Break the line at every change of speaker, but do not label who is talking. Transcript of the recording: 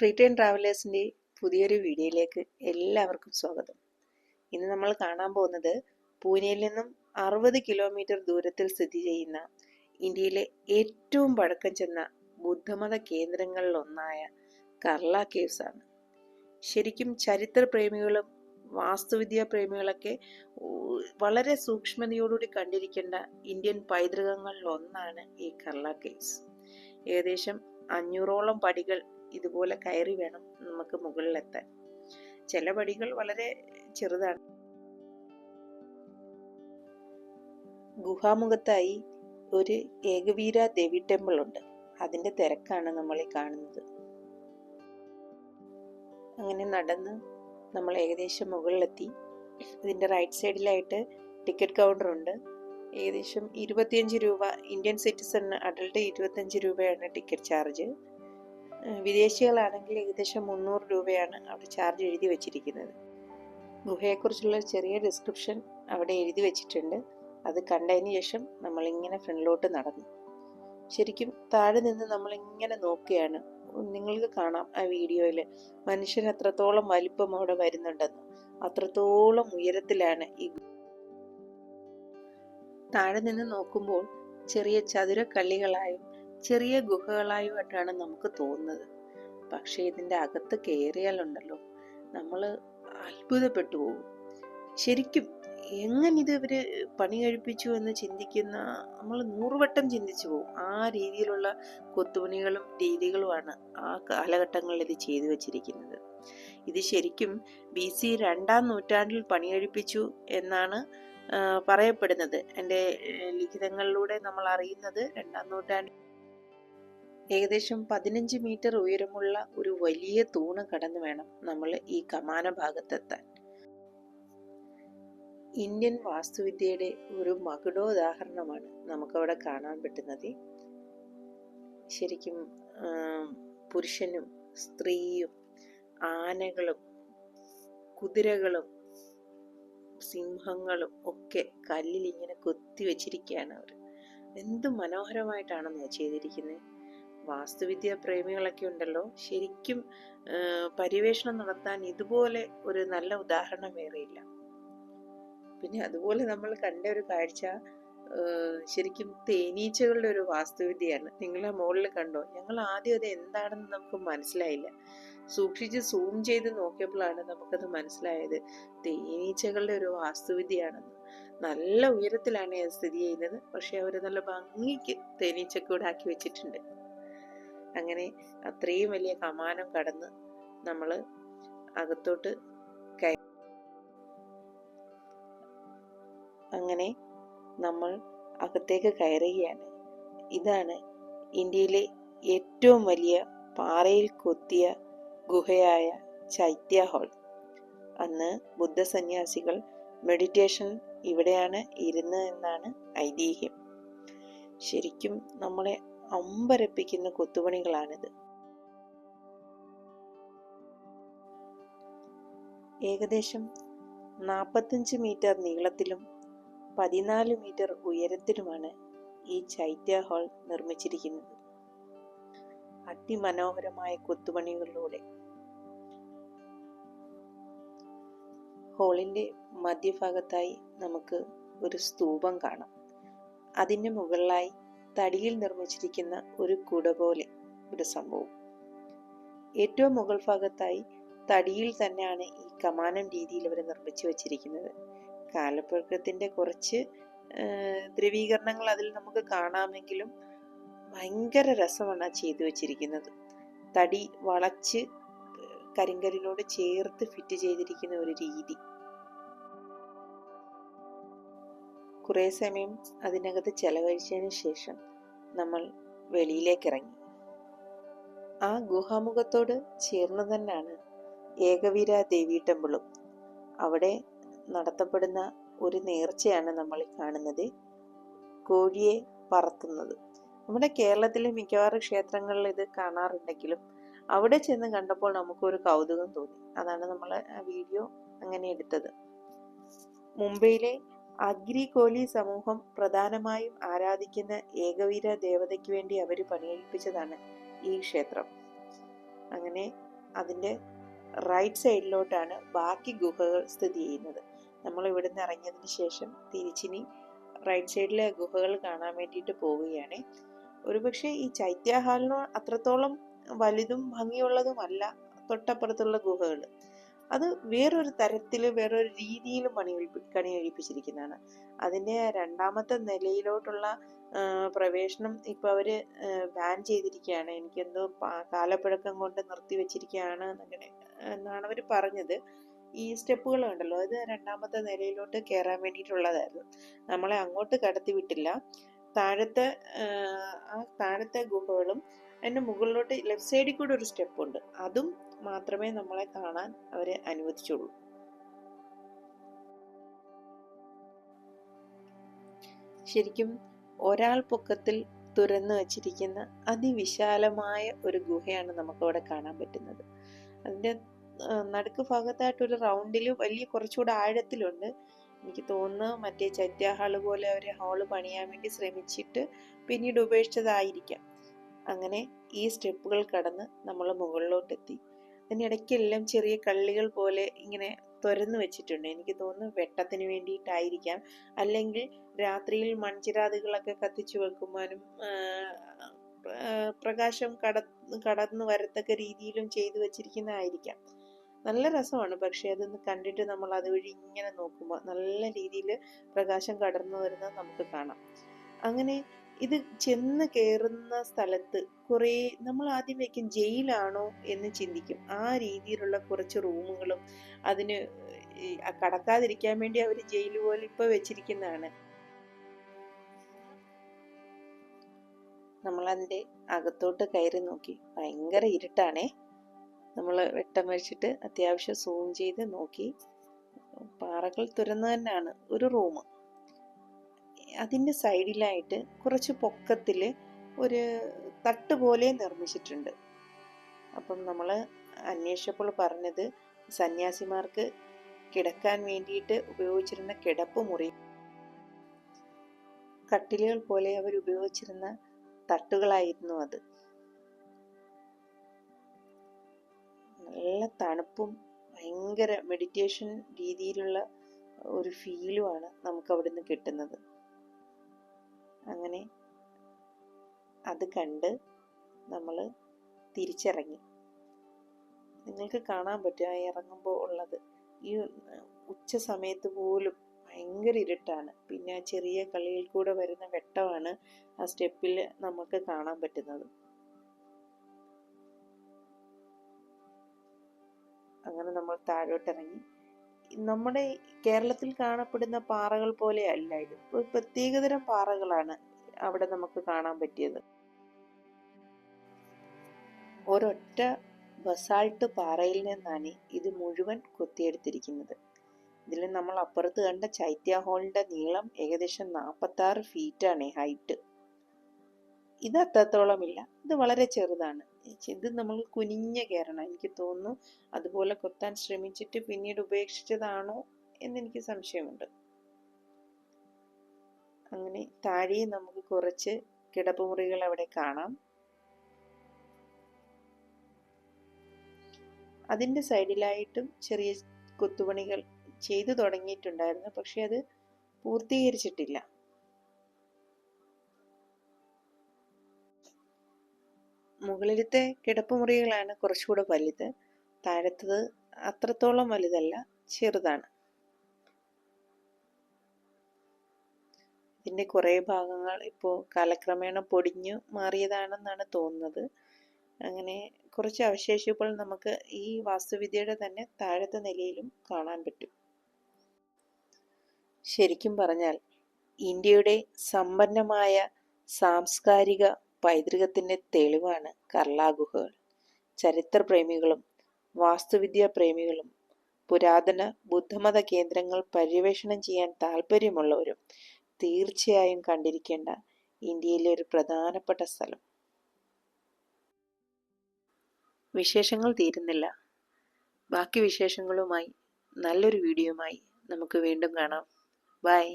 Cretan ട്രാവലേഴ്സിൻ്റെ പുതിയൊരു വീഡിയോയിലേക്ക് എല്ലാവർക്കും സ്വാഗതം ഇന്ന് നമ്മൾ കാണാൻ പോകുന്നത് പൂനെയിൽ നിന്നും അറുപത് കിലോമീറ്റർ ദൂരത്തിൽ സ്ഥിതി ചെയ്യുന്ന ഇന്ത്യയിലെ ഏറ്റവും പഴക്കം ചെന്ന ബുദ്ധമത കേന്ദ്രങ്ങളിലൊന്നായ കർള കേവ്സ് ആണ് ശരിക്കും ചരിത്ര പ്രേമികളും വാസ്തുവിദ്യാ പ്രേമികളൊക്കെ വളരെ സൂക്ഷ്മതയോടുകൂടി കണ്ടിരിക്കേണ്ട ഇന്ത്യൻ പൈതൃകങ്ങളിൽ ഒന്നാണ് ഈ കർള കേവ്സ് ഏകദേശം അഞ്ഞൂറോളം പടികൾ ഇതുപോലെ കയറി വേണം നമുക്ക് മുകളിലെത്താൻ ചില പടികൾ വളരെ ചെറുതാണ് ഗുഹാമുഖത്തായി ഒരു ഏകവീര ദേവി ടെമ്പിൾ ഉണ്ട് അതിന്റെ തിരക്കാണ് നമ്മൾ ഈ കാണുന്നത് അങ്ങനെ നടന്ന് നമ്മൾ ഏകദേശം മുകളിലെത്തി ഇതിന്റെ റൈറ്റ് സൈഡിലായിട്ട് ടിക്കറ്റ് കൗണ്ടർ ഉണ്ട് ഏകദേശം ഇരുപത്തിയഞ്ച് രൂപ ഇന്ത്യൻ സിറ്റിസണിന് അഡൾട്ട് ഇരുപത്തിയഞ്ച് രൂപയാണ് ടിക്കറ്റ് ചാർജ് വിദേശികളാണെങ്കിൽ ഏകദേശം മുന്നൂറ് രൂപയാണ് അവിടെ ചാർജ് എഴുതി വെച്ചിരിക്കുന്നത് ഗുഹയെക്കുറിച്ചുള്ള ചെറിയ ഡിസ്ക്രിപ്ഷൻ അവിടെ എഴുതി വെച്ചിട്ടുണ്ട് അത് കണ്ടതിന് ശേഷം നമ്മളിങ്ങനെ ഫ്രണ്ടിലോട്ട് നടന്നു ശരിക്കും താഴെ നിന്ന് നമ്മളിങ്ങനെ നോക്കുകയാണ് നിങ്ങൾക്ക് കാണാം ആ വീഡിയോയിൽ മനുഷ്യൻ എത്രത്തോളം വലിപ്പം അവിടെ വരുന്നുണ്ടെന്ന് അത്രത്തോളം ഉയരത്തിലാണ് ഈ താഴെ നിന്ന് നോക്കുമ്പോൾ ചെറിയ ചതുര കള്ളികളായും ചെറിയ ഗുഹകളായിട്ടാണ് നമുക്ക് തോന്നുന്നത് പക്ഷേ ഇതിൻ്റെ അകത്ത് കയറിയാലുണ്ടല്ലോ നമ്മൾ അത്ഭുതപ്പെട്ടു പോകും ശരിക്കും എങ്ങനെ ഇത് ഇവർ പണി കഴിപ്പിച്ചു എന്ന് ചിന്തിക്കുന്ന നമ്മൾ നൂറുവട്ടം ചിന്തിച്ചു പോകും ആ രീതിയിലുള്ള കൊത്തുപണികളും രീതികളുമാണ് ആ കാലഘട്ടങ്ങളിൽ ഇത് ചെയ്തു വച്ചിരിക്കുന്നത് ഇത് ശരിക്കും ബി സി രണ്ടാം നൂറ്റാണ്ടിൽ പണി കഴിപ്പിച്ചു എന്നാണ് പറയപ്പെടുന്നത് എൻ്റെ ലിഖിതങ്ങളിലൂടെ നമ്മൾ അറിയുന്നത് രണ്ടാം നൂറ്റാണ്ടിൽ ഏകദേശം പതിനഞ്ച് മീറ്റർ ഉയരമുള്ള ഒരു വലിയ തൂണ് കടന്നു വേണം നമ്മൾ ഈ കമാന ഭാഗത്തെത്താൻ ഇന്ത്യൻ വാസ്തുവിദ്യയുടെ ഒരു മകുടോദാഹരണമാണ് നമുക്കവിടെ കാണാൻ പറ്റുന്നത് ശരിക്കും പുരുഷനും സ്ത്രീയും ആനകളും കുതിരകളും സിംഹങ്ങളും ഒക്കെ കല്ലിൽ ഇങ്ങനെ കൊത്തി വെച്ചിരിക്കുകയാണ് അവർ എന്ത് മനോഹരമായിട്ടാണെന്ന് ചെയ്തിരിക്കുന്നത് വാസ്തുവിദ്യ പ്രേമികളൊക്കെ ഉണ്ടല്ലോ ശരിക്കും പര്യവേഷണം നടത്താൻ ഇതുപോലെ ഒരു നല്ല ഉദാഹരണം വേറെയില്ല പിന്നെ അതുപോലെ നമ്മൾ കണ്ട ഒരു കാഴ്ച ശരിക്കും തേനീച്ചകളുടെ ഒരു വാസ്തുവിദ്യയാണ് നിങ്ങൾ മുകളിൽ കണ്ടോ ഞങ്ങൾ ആദ്യം അത് എന്താണെന്ന് നമുക്ക് മനസ്സിലായില്ല സൂക്ഷിച്ച് സൂം ചെയ്ത് നോക്കിയപ്പോഴാണ് നമുക്കത് മനസ്സിലായത് തേനീച്ചകളുടെ ഒരു വാസ്തുവിദ്യയാണെന്ന് നല്ല ഉയരത്തിലാണ് സ്ഥിതി ചെയ്യുന്നത് പക്ഷെ അവർ നല്ല ഭംഗിക്ക് തേനീച്ചക്കൂടാക്കി വെച്ചിട്ടുണ്ട് അങ്ങനെ അത്രയും വലിയ കമാനം കടന്ന് നമ്മൾ അകത്തോട്ട് കയ അങ്ങനെ നമ്മൾ അകത്തേക്ക് കയറുകയാണ് ഇതാണ് ഇന്ത്യയിലെ ഏറ്റവും വലിയ പാറയിൽ കൊത്തിയ ഗുഹയായ ചൈത്യ ഹോൾ അന്ന് ബുദ്ധ സന്യാസികൾ മെഡിറ്റേഷൻ ഇവിടെയാണ് ഇരുന്ന് എന്നാണ് ഐതിഹ്യം ശരിക്കും നമ്മളെ അമ്പരപ്പിക്കുന്ന കൊത്തുപണികളാണിത് ഏകദേശം നാൽപ്പത്തഞ്ച് മീറ്റർ നീളത്തിലും പതിനാല് മീറ്റർ ഉയരത്തിലുമാണ് ഈ ചൈത്യ ഹാൾ നിർമ്മിച്ചിരിക്കുന്നത് അതിമനോഹരമായ കൊത്തുപണികളിലൂടെ ഹോളിന്റെ മധ്യഭാഗത്തായി നമുക്ക് ഒരു സ്തൂപം കാണാം അതിന് മുകളിലായി തടിയിൽ നിർമ്മിച്ചിരിക്കുന്ന ഒരു കുട പോലെ ഒരു സംഭവം ഏറ്റവും മുകൾ ഭാഗത്തായി തടിയിൽ തന്നെയാണ് ഈ കമാനം രീതിയിൽ ഇവർ നിർമ്മിച്ചു വച്ചിരിക്കുന്നത് കാലപ്പഴക്കത്തിൻ്റെ കുറച്ച് ദ്രവീകരണങ്ങൾ അതിൽ നമുക്ക് കാണാമെങ്കിലും ഭയങ്കര രസമാണ് ചെയ്തു വച്ചിരിക്കുന്നത് തടി വളച്ച് കരിങ്കലിനോട് ചേർത്ത് ഫിറ്റ് ചെയ്തിരിക്കുന്ന ഒരു രീതി കുറേ സമയം അതിനകത്ത് ചെലവഴിച്ചതിന് ശേഷം നമ്മൾ വെളിയിലേക്ക് ഇറങ്ങി ആ ഗുഹാമുഖത്തോട് ചേർന്ന് തന്നെയാണ് ഏകവീര ദേവി ടെമ്പിളും അവിടെ നടത്തപ്പെടുന്ന ഒരു നേർച്ചയാണ് നമ്മൾ കാണുന്നത് കോഴിയെ പറത്തുന്നത് നമ്മുടെ കേരളത്തിലെ മിക്കവാറും ക്ഷേത്രങ്ങളിൽ ഇത് കാണാറുണ്ടെങ്കിലും അവിടെ ചെന്ന് കണ്ടപ്പോൾ നമുക്കൊരു കൗതുകം തോന്നി അതാണ് നമ്മൾ ആ വീഡിയോ അങ്ങനെ എടുത്തത് മുംബൈയിലെ കോലി സമൂഹം പ്രധാനമായും ആരാധിക്കുന്ന ഏകവീര ദേവതയ്ക്ക് വേണ്ടി അവർ പണിയെടുപ്പിച്ചതാണ് ഈ ക്ഷേത്രം അങ്ങനെ അതിൻ്റെ റൈറ്റ് സൈഡിലോട്ടാണ് ബാക്കി ഗുഹകൾ സ്ഥിതി ചെയ്യുന്നത് നമ്മൾ ഇവിടെ നിന്ന് ഇറങ്ങിയതിന് ശേഷം തിരിച്ചിനി റൈറ്റ് സൈഡിലെ ഗുഹകൾ കാണാൻ വേണ്ടിയിട്ട് പോവുകയാണ് ഒരുപക്ഷെ ഈ ചൈത്യഹാലിനോ അത്രത്തോളം വലുതും ഭംഗിയുള്ളതുമല്ല തൊട്ടപ്പുറത്തുള്ള ഗുഹകൾ അത് വേറൊരു തരത്തിൽ വേറൊരു രീതിയിൽ പണി കണി കഴിപ്പിച്ചിരിക്കുന്നതാണ് അതിൻ്റെ രണ്ടാമത്തെ നിലയിലോട്ടുള്ള പ്രവേശനം ഇപ്പോൾ അവർ ബാൻ ചെയ്തിരിക്കുകയാണ് എനിക്കെന്തോ കാലപ്പഴക്കം കൊണ്ട് നിർത്തിവെച്ചിരിക്കുകയാണ് അങ്ങനെ എന്നാണ് അവർ പറഞ്ഞത് ഈ സ്റ്റെപ്പുകൾ ഉണ്ടല്ലോ അത് രണ്ടാമത്തെ നിലയിലോട്ട് കയറാൻ വേണ്ടിയിട്ടുള്ളതായിരുന്നു നമ്മളെ അങ്ങോട്ട് കടത്തി വിട്ടില്ല താഴത്തെ ആ താഴത്തെ ഗുഹകളും അതിൻ്റെ മുകളിലോട്ട് ലെഫ്റ്റ് സൈഡിൽ കൂടെ ഒരു സ്റ്റെപ്പുണ്ട് അതും മാത്രമേ നമ്മളെ കാണാൻ അവരെ അനുവദിച്ചുള്ളൂ ശരിക്കും ഒരാൾ പൊക്കത്തിൽ തുറന്നു വച്ചിരിക്കുന്ന അതിവിശാലമായ ഒരു ഗുഹയാണ് നമുക്കവിടെ കാണാൻ പറ്റുന്നത് അതിൻ്റെ നടുക്ക് ഭാഗത്തായിട്ട് ഒരു റൗണ്ടിൽ വലിയ കുറച്ചുകൂടെ ആഴത്തിലുണ്ട് എനിക്ക് തോന്നുന്നു മറ്റേ ചൈത്യ ഹാള് പോലെ അവർ ഹാള് പണിയാൻ വേണ്ടി ശ്രമിച്ചിട്ട് പിന്നീട് ഉപേക്ഷിച്ചതായിരിക്കാം അങ്ങനെ ഈ സ്റ്റെപ്പുകൾ കടന്ന് നമ്മൾ മുകളിലോട്ടെത്തി ഇടയ്ക്കെല്ലാം ചെറിയ കള്ളികൾ പോലെ ഇങ്ങനെ തുരന്ന് വെച്ചിട്ടുണ്ട് എനിക്ക് തോന്നുന്നു വെട്ടത്തിന് വേണ്ടിയിട്ടായിരിക്കാം അല്ലെങ്കിൽ രാത്രിയിൽ മൺചിരാതുകളൊക്കെ കത്തിച്ചു വെക്കുവാനും പ്രകാശം കട കടന്നു വരത്തക്ക രീതിയിലും ചെയ്തു വെച്ചിരിക്കുന്നതായിരിക്കാം നല്ല രസമാണ് പക്ഷേ അതൊന്ന് കണ്ടിട്ട് നമ്മൾ അതുവഴി ഇങ്ങനെ നോക്കുമ്പോൾ നല്ല രീതിയിൽ പ്രകാശം കടന്നു വരുന്നത് നമുക്ക് കാണാം അങ്ങനെ ഇത് ചെന്ന് കയറുന്ന സ്ഥലത്ത് കുറേ നമ്മൾ ആദ്യം വയ്ക്കും ജയിലാണോ എന്ന് ചിന്തിക്കും ആ രീതിയിലുള്ള കുറച്ച് റൂമുകളും അതിന് കടക്കാതിരിക്കാൻ വേണ്ടി അവർ ജയിൽ പോലെ ഇപ്പൊ വെച്ചിരിക്കുന്നതാണ് അതിന്റെ അകത്തോട്ട് കയറി നോക്കി ഭയങ്കര ഇരുട്ടാണേ നമ്മൾ വെട്ടം വെച്ചിട്ട് അത്യാവശ്യം സൂം ചെയ്ത് നോക്കി പാറകൾ തുരന്ന് തന്നെയാണ് ഒരു റൂം അതിൻ്റെ സൈഡിലായിട്ട് കുറച്ച് പൊക്കത്തിൽ ഒരു തട്ട് പോലെ നിർമ്മിച്ചിട്ടുണ്ട് അപ്പം നമ്മൾ അന്വേഷിച്ചപ്പോൾ പറഞ്ഞത് സന്യാസിമാർക്ക് കിടക്കാൻ വേണ്ടിയിട്ട് ഉപയോഗിച്ചിരുന്ന കിടപ്പ് മുറി കട്ടിലുകൾ പോലെ അവർ ഉപയോഗിച്ചിരുന്ന തട്ടുകളായിരുന്നു അത് നല്ല തണുപ്പും ഭയങ്കര മെഡിറ്റേഷൻ രീതിയിലുള്ള ഒരു ഫീലുമാണ് നമുക്ക് അവിടുന്ന് കിട്ടുന്നത് അങ്ങനെ അത് കണ്ട് നമ്മൾ തിരിച്ചിറങ്ങി നിങ്ങൾക്ക് കാണാൻ പറ്റും ഇറങ്ങുമ്പോൾ ഉള്ളത് ഈ ഉച്ച സമയത്ത് പോലും ഭയങ്കര ഇരുട്ടാണ് പിന്നെ ആ ചെറിയ കളിയിൽ കൂടെ വരുന്ന വെട്ടമാണ് ആ സ്റ്റെപ്പിൽ നമുക്ക് കാണാൻ പറ്റുന്നത് അങ്ങനെ നമ്മൾ താഴോട്ടിറങ്ങി നമ്മുടെ കേരളത്തിൽ കാണപ്പെടുന്ന പാറകൾ പോലെയല്ല ഇത് ഒരു പ്രത്യേകതരം പാറകളാണ് അവിടെ നമുക്ക് കാണാൻ പറ്റിയത് ഒരൊറ്റ ബസാൾട്ട് പാറയിൽ നിന്നാണ് ഇത് മുഴുവൻ കൊത്തിയെടുത്തിരിക്കുന്നത് ഇതിൽ നമ്മൾ അപ്പുറത്ത് കണ്ട ചൈത്യ ഹോളിന്റെ നീളം ഏകദേശം ആറ് ഫീറ്റാണ് ഹൈറ്റ് ഇത് ഇല്ല ഇത് വളരെ ചെറുതാണ് ഇത് നമ്മൾ കുനിഞ്ഞ കയറണം എനിക്ക് തോന്നുന്നു അതുപോലെ കൊത്താൻ ശ്രമിച്ചിട്ട് പിന്നീട് ഉപേക്ഷിച്ചതാണോ എന്നെനിക്ക് സംശയമുണ്ട് അങ്ങനെ താഴെ നമുക്ക് കുറച്ച് കിടപ്പുമുറികൾ അവിടെ കാണാം അതിൻ്റെ സൈഡിലായിട്ടും ചെറിയ കൊത്തുപണികൾ ചെയ്തു തുടങ്ങിയിട്ടുണ്ടായിരുന്നു പക്ഷെ അത് പൂർത്തീകരിച്ചിട്ടില്ല മുകളിലത്തെ കിടപ്പുമുറികളാണ് കുറച്ചുകൂടെ വലുത് താഴത്തത് അത്രത്തോളം വലുതല്ല ചെറുതാണ് ഇതിൻ്റെ കുറേ ഭാഗങ്ങൾ ഇപ്പോൾ കാലക്രമേണ പൊടിഞ്ഞു മാറിയതാണെന്നാണ് തോന്നുന്നത് അങ്ങനെ കുറച്ച് അവശേഷിപ്പോൾ നമുക്ക് ഈ വാസ്തുവിദ്യയുടെ തന്നെ താഴത്തെ നിലയിലും കാണാൻ പറ്റും ശരിക്കും പറഞ്ഞാൽ ഇന്ത്യയുടെ സമ്പന്നമായ സാംസ്കാരിക പൈതൃകത്തിൻ്റെ തെളിവാണ് ചരിത്ര പ്രേമികളും വാസ്തുവിദ്യാ പ്രേമികളും പുരാതന ബുദ്ധമത കേന്ദ്രങ്ങൾ പര്യവേഷണം ചെയ്യാൻ താല്പര്യമുള്ളവരും തീർച്ചയായും കണ്ടിരിക്കേണ്ട ഇന്ത്യയിലെ ഒരു പ്രധാനപ്പെട്ട സ്ഥലം വിശേഷങ്ങൾ തീരുന്നില്ല ബാക്കി വിശേഷങ്ങളുമായി നല്ലൊരു വീഡിയോയുമായി നമുക്ക് വീണ്ടും കാണാം ബൈ